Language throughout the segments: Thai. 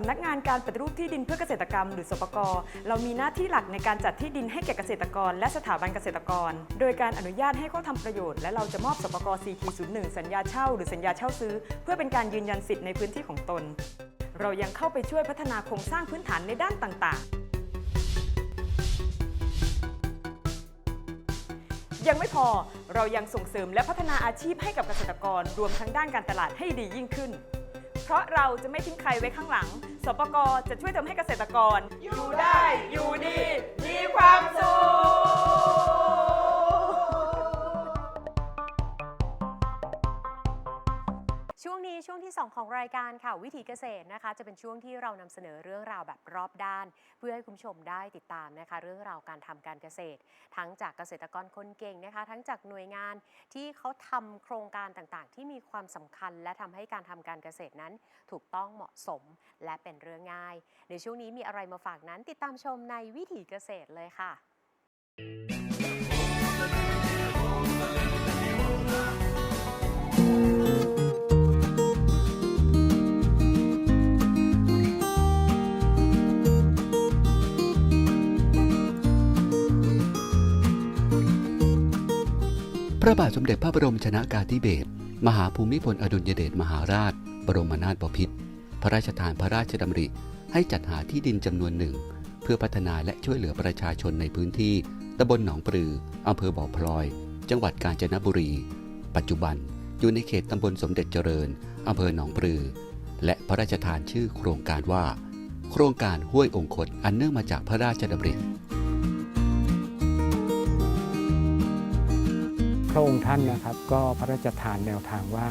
สำนักงานการปฏิรูปที่ดินเพื่อเกษตรกรรม หรือสปกรเรามีหน้าที่หลักในการจัดที่ดินให้แก่เกษตรกร และสถาบันเกษตรกร โดยการอนุญาตให้เขาทำประโยชน์และเราจะมอบสปกร 4.01 สัญญาเช่า หรือสัญญาเช่าซื้อ เพื่อเป็นการยืนยันสิทธิ์ในพื้นที่ของตน เรายังเข้าไปช่วยพัฒนาโครงสร้างพื้นฐานในด้านต่างๆยังไม่พอเรายังส่งเสริมและพัฒนาอาชีพให้กับเกษตรกรรวมทั้งด้านการตลาดให้ดียิ่งขึ้น เพราะเราจะไม่ทิ้งใครไว้ข้างหลัง สปกจะช่วยทำให้เกษตรกร อยู่ได้อยู่ดี มีความสุข ที่ 2 ของรายการค่ะวิถีเกษตรนะคะ จะเป็นช่วงที่เรานำเสนอเรื่องราวแบบรอบด้าน เพื่อให้คุณผู้ชมได้ติดตามนะคะ เรื่องราวการทำการเกษตร ทั้งจากเกษตรกรคนเก่งนะคะ ทั้งจากหน่วยงานที่เขาทำโครงการต่างๆ ที่มีความสำคัญ และทำให้การทำการเกษตรนั้น ถูกต้องเหมาะสมและเป็นเรื่องง่าย ในช่วงนี้มีอะไรมาฝากนั้น ติดตามชมในวิถีเกษตรเลยค่ะพ ระบาทสมเด็จพระบรมชนากาธิเบศรมหาภูมิพลอดุลยเดชมหาราช บรมนาถบพิตรพระราชทานพระราชดำริ ให้จัดหาที่ดินจำนวนหนึ่ง เพื่อพัฒนาและช่วยเหลือประชาชนในพื้นที่ตำบลหนองปลืออำเภอบ่อพลอย จังหวัดกาญจนบุรี ปัจจุบันอยู่ในเขตตำบลสมเด็จเจริญอำเภอหนองปลือ และพระราชทานชื่อโครงการว่า โครงการห้วยองคตอันเนื่องมาจากพระราชดำริ ระองค์ท่านนะครับ ก็พระราชทานแนวทางว่า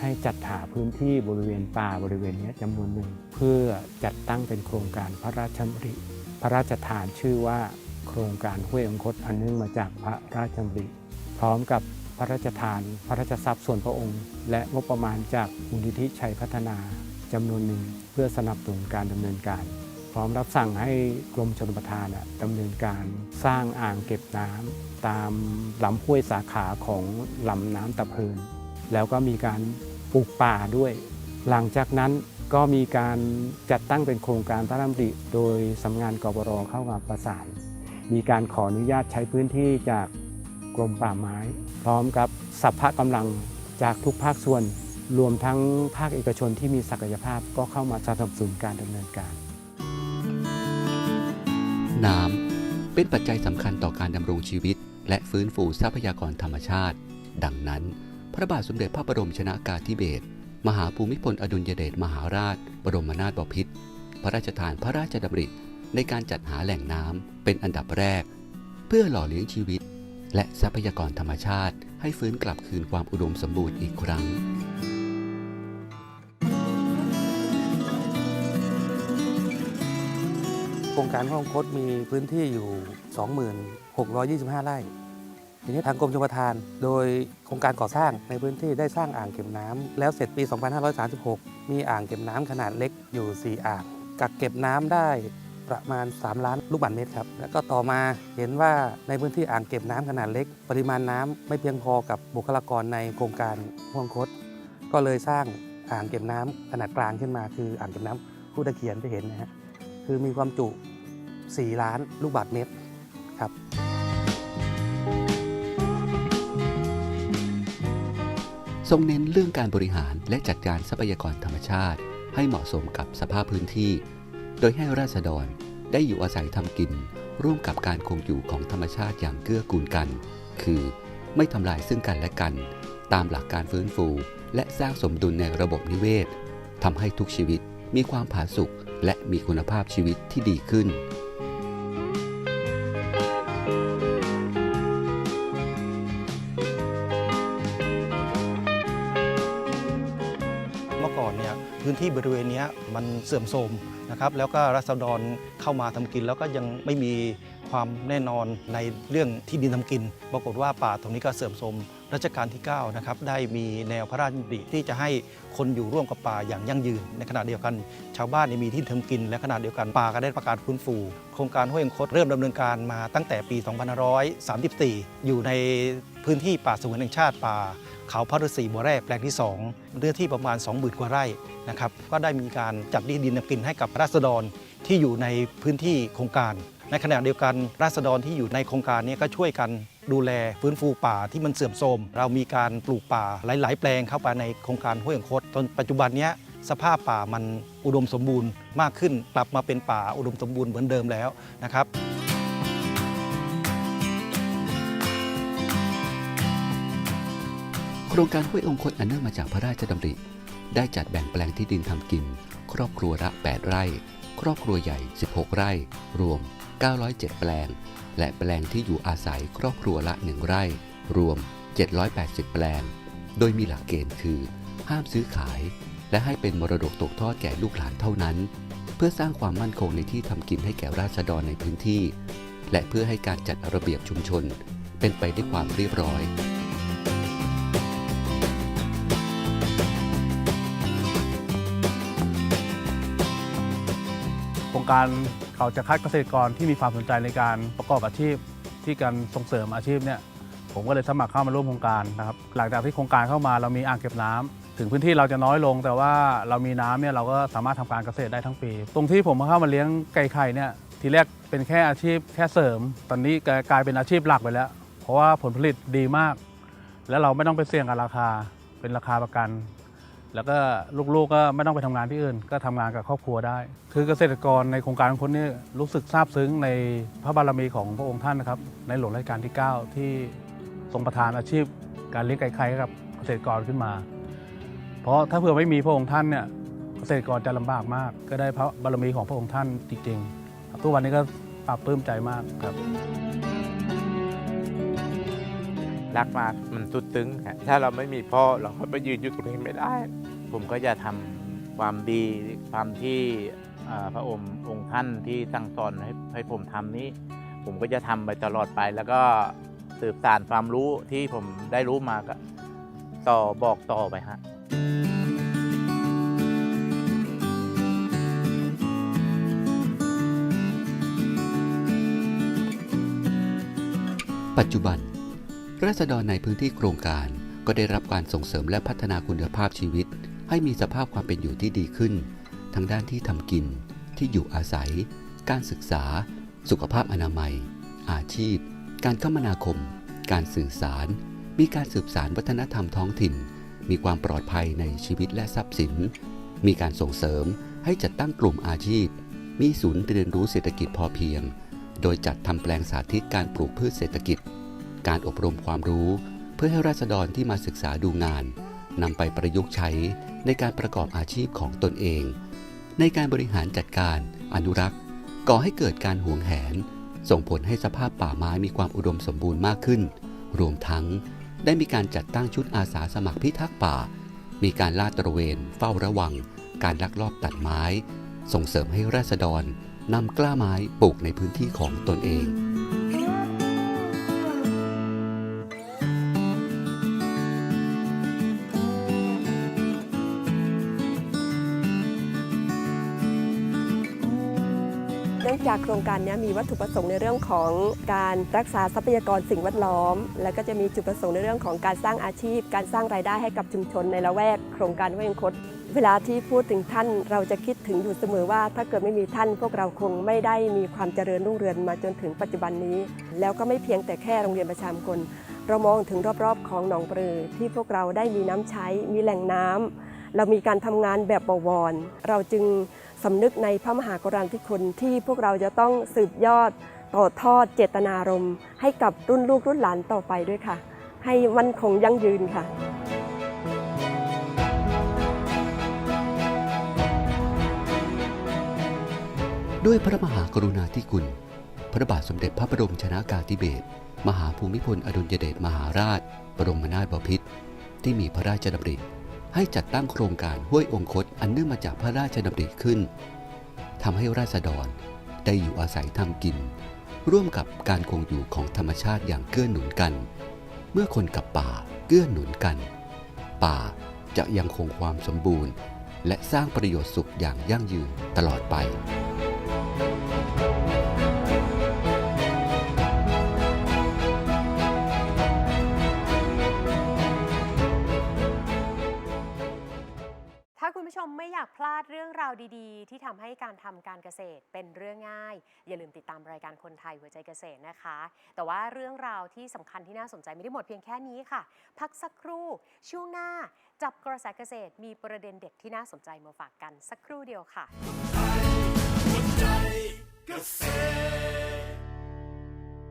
ให้จัดหาพื้นที่บริเวณป่าบริเวณนี้จำนวนหนึ่ง เพื่อจัดตั้งเป็นโครงการพระราชดำริพระราชทานชื่อว่า โครงการห้วยองคตอันเนื่องมาจากพระราชดำริพร้อมกับพระราชทาน พระราชทรัพย์ส่วนพระองค์ และงบประมาณจากมูลนิธิชัยพัฒนาจำนวนหนึ่งเพื่อสนับสนุนการดำเนินการ พร้อมรับสั่งให้กรมชลประทานดำเนินการสร้างอ่างเก็บน้ำตามลำห้วยสาขาของลำน้ำตะเพิน แล้วก็มีการปลูกป่าด้วย หลังจากนั้นก็มีการจัดตั้งเป็นโครงการพระราชดำริโดยสำนักงานกบรเข้ามาประสาน มีการขออนุญาตใช้พื้นที่จากกรมป่าไม้ พร้อมกับสัพพะกำลังจากทุกภาคส่วน รวมทั้งภาคเอกชนที่มีศักยภาพก็เข้ามาสนับสนุนการดำเนินการ น้ำ เป็นปัจจัยสำคัญต่อการดำรงชีวิต และฟื้นฟูทรัพยากรธรรมชาติ ดังนั้น พระบาทสมเด็จพระบรมชนากาธิเบศรมหาภูมิพลอดุลยเดชมหาราช บรมนาถบพิตรพระราชทานพระราชดำริ ในการจัดหาแหล่งน้ำเป็นอันดับแรก เพื่อหล่อเลี้ยงชีวิต และทรัพยากรธรรมชาติ ให้ฟื้นกลับคืนความอุดมสมบูรณ์อีกครั้ง โครงการห้องคดมีพื้นที่อยู่2625 ไร่ทีนี้ทางกรมชลประทาน โดยโครงการก่อสร้างในพื้นที่ได้สร้างอ่างเก็บน้ำแล้วเสร็จปี 2536 มีอ่างเก็บน้ำขนาดเล็กอยู่ 4 อ่าง กักเก็บน้ำได้ประมาณ 3 ล้านลูกบาศก์เมตรครับ แล้วก็ต่อมาเห็นว่าในพื้นที่อ่างเก็บน้ำขนาดเล็ก ปริมาณน้ำไม่เพียงพอกับบุคลากรในโครงการห้องคดก็เลยสร้างอ่างเก็บน้ำขนาดกลางขึ้นมา คืออ่างเก็บน้ำผู้ตะเคียนที่เห็นนะฮะ คือมีความจุ 4 ล้านลูกบาศเมตรครับ ทรงเน้นเรื่องการบริหารและจัดการทรัพยากรธรรมชาติ ให้เหมาะสมกับสภาพพื้นที่ โดยให้ราษฎรได้อยู่อาศัยทำกิน ร่วมกับการคงอยู่ของธรรมชาติอย่างเกื้อกูลกัน คือไม่ทำลายซึ่งกันและกัน ตามหลักการฟื้นฟู และสร้างสมดุลในระบบนิเวศทำให้ทุกชีวิตมีความผาสุก และมีคุณภาพชีวิตที่ดีขึ้น เมื่อก่อนเนี่ยพื้นที่บริเวณนี้มันเสื่อมโทรมนะครับแล้วก็รัษฎรเข้ามาทำกิน แล้วก็ยังไม่มีความแน่นอนในเรื่องที่ดินทำกิน ปรากฏว่าป่าตรงนี้ก็เสื่อมโทรม รัชกาลที่9นะครับได้มีแนวพระราชดำริที่จะให้คนอยู่ร่วมกับป่าอย่างยั่งยืน ในขณะเดียวกัน ชาวบ้านเนี่ยมีที่ทำกิน และขณะเดียวกันป่าก็ได้ประกาศฟื้นฟู โครงการห้วยองคตเริ่มดำเนินการมาตั้งแต่ปี 2534 อยู่ในพื้นที่ป่าสงวนแห่งชาติป่าเขาพระฤาษีบัวแร่แปลงที่ 2เนื้อที่ประมาณ 20,000กว่าไร่นะครับก็ได้มีการจัดที่ดินทำกินให้กับราษฎรที่อยู่ในพื้นที่โครงการ ในขณะเดียวกันราษฎรที่อยู่ในโครงการนี้ก็ช่วยกันดูแลฟื้นฟูป่าที่มันเสื่อมโทรม เรามีการปลูกป่าหลาย ๆ แปลงเข้าไปในโครงการห้วยองคตจนปัจจุบันนี้สภาพป่ามันอุดมสมบูรณ์มากขึ้นกลับมาเป็นป่าอุดมสมบูรณ์เหมือนเดิมแล้วนะครับโครงการห้วยองคตอันเนื่องมาจากพระราชดำริ ได้จัดแบ่งแปลงที่ดินทำกิน ครอบครัวละ 8 ไร่ ครอบครัวใหญ่ 16 ไร่ รวม 907 แปลง และแปลงที่อยู่อาศัยครอบครัวละ 1 ไร่ รวม 780 แปลง โดยมีหลักเกณฑ์คือ ห้ามซื้อขาย และให้เป็นมรดกตกทอดแก่ลูกหลานเท่านั้น เพื่อสร้างความมั่นคงในที่ทำกินให้แก่ราษฎรในพื้นที่ และเพื่อให้การจัดระเบียบชุมชน เป็นไปด้วยความเรียบร้อย รงการเขาจะคัดเกษตรกรที่มีความสนใจในการประกอบอาชีพที่การส่งเสริมอาชีพเนี่ยผมก็เลยสมัครเข้ามาร่วมโครงการนะครับหลังจากที่โครงการเข้ามาเรามีอ่างเก็บน้ำถึงพื้นที่เราจะน้อยลง แต่ว่าเรามีน้ำเนี่ยเราก็สามารถทำการเกษตรได้ทั้งปี ตรงที่ผมเข้ามาเลี้ยงไก่ไข่เนี่ยทีแรกเป็นแค่อาชีพแค่เสริม ตอนนี้กลายเป็นอาชีพหลักไปแล้ว เพราะว่าผลผลิตดีมาก แล้วเราไม่ต้องไปเสี่ยงกับราคาเป็นราคาประกัน แล้วก็ลูกๆก็ไม่ต้องไปทำงานที่อื่น ก็ทำงานกับครอบครัวได้ คือเกษตรกรในโครงการของคนนี้รู้สึกซาบซึ้งในพระบารมีของพระองค์ท่านนะครับ ในหลวงรัชกาลที่ 9 ที่ทรงประทานอาชีพ การเลี้ยงไก่ไข่กับเกษตรกรขึ้นมา เพราะถ้าเผื่อไม่มีพระองค์ท่านเนี่ยเกษตรกรจะลำบากมาก ก็ได้พระบารมีของพระองค์ท่านจริงๆทุกวันนี้ก็ปรับปลื้มใจมากครับรักมากมันสุดซึ้งครับถ้าเราไม่มีพ่อเราก็ไปยืนอยู่ตรงนี้ไม่ได้ ผมก็จะทำความดีความที่พระองค์องค์ท่านที่สั่งสอนให้ให้ผมทำนี้ ผมก็จะทำไปตลอดไป แล้วก็สืบสานความรู้ที่ผมได้รู้มาก็ต่อบอกต่อไปฮะปัจจุบัน ราษฎรในพื้นที่โครงการก็ได้รับการส่งเสริมและพัฒนาคุณภาพชีวิต ให้มีสภาพความเป็นอยู่ที่ดีขึ้น ทั้งด้านที่ทำกิน ที่อยู่อาศัย การศึกษา สุขภาพอนามัย อาชีพ การคมนาคม การสื่อสาร มีการสืบสารวัฒนธรรมท้องถิ่น มีความปลอดภัยในชีวิตและทรัพย์สิน มีการส่งเสริมให้จัดตั้งกลุ่มอาชีพ มีศูนย์เรียนรู้เศรษฐกิจพอเพียง โดยจัดทำแปลงสาธิตการปลูกพืชเศรษฐกิจ การอบรมความรู้ เพื่อให้ราษฎรที่มาศึกษาดูงาน นำไปประยุกต์ใช้ในการประกอบอาชีพของตนเอง ในการบริหารจัดการอนุรักษ์ ก่อให้เกิดการหวงแหน ส่งผลให้สภาพป่าไม้มีความอุดมสมบูรณ์มากขึ้น รวมทั้งได้มีการจัดตั้งชุดอาสาสมัครพิทักษ์ป่า มีการลาดตระเวน เฝ้าระวัง การลักลอบตัดไม้ ส่งเสริมให้ราษฎรนำกล้าไม้ปลูกในพื้นที่ของตนเอง จากโครงการนี้มีวัตถุประสงค์ในเรื่องของการรักษาทรัพยากรสิ่งแวดล้อม แล้วก็จะมีจุดประสงค์ในเรื่องของการสร้างอาชีพ การสร้างรายได้ให้กับชุมชนในละแวกโครงการห้วยงคตเวลาที่พูดถึงท่านเราจะคิดถึงอยู่เสมอว่า ถ้าเกิดไม่มีท่าน พวกเราคงไม่ได้มีความเจริญรุ่งเรืองมาจนถึงปัจจุบันนี้ แล้วก็ไม่เพียงแต่แค่โรงเรียนประชามกลเรามองถึงรอบๆ ของหนองปลือ ที่พวกเราได้มีน้ำใช้ มีแหล่งน้ำเรามีการทำงานแบบบวร เราจึง สำนึกในพระมหากรุณาธิคุณที่พวกเราจะต้องสืบยอดต่อทอดเจตนารมณ์ ให้กับรุ่นลูกรุ่นหลานต่อไปด้วยค่ะ ให้มั่นคงยั่งยืนค่ะด้วยพระมหากรุณาธิคุณ พระบาทสมเด็จพระบรมชนากาธิเบศร มหาภูมิพลอดุลยเดชมหาราช บรมนาถบพิตรที่มีพระราชดำริ ให้จัดตั้งโครงการห้วยองคตอันเนื่องมาจากพระราชดำริขึ้นทำให้ราษฎรได้อยู่อาศัยทำกิน ร่วมกับการคงอยู่ของธรรมชาติอย่างเกื้อหนุนกัน เมื่อคนกับป่าเกื้อหนุนกัน ป่าจะยังคงความสมบูรณ์ และสร้างประโยชน์สุขอย่างยั่งยืนตลอดไป พลาดเรื่องราวดีๆ ที่ทำให้การทำการเกษตรเป็นเรื่องง่าย อย่าลืมติดตามรายการคนไทยหัวใจเกษตรนะคะ แต่ว่าเรื่องราวที่สำคัญที่น่าสนใจไม่ได้หมดเพียงแค่นี้ค่ะ พักสักครู่ ช่วงหน้า จับกระแสเกษตรมีประเด็นเด็ดที่น่าสนใจมาฝากกันสักครู่เดียวค่ะเกษตร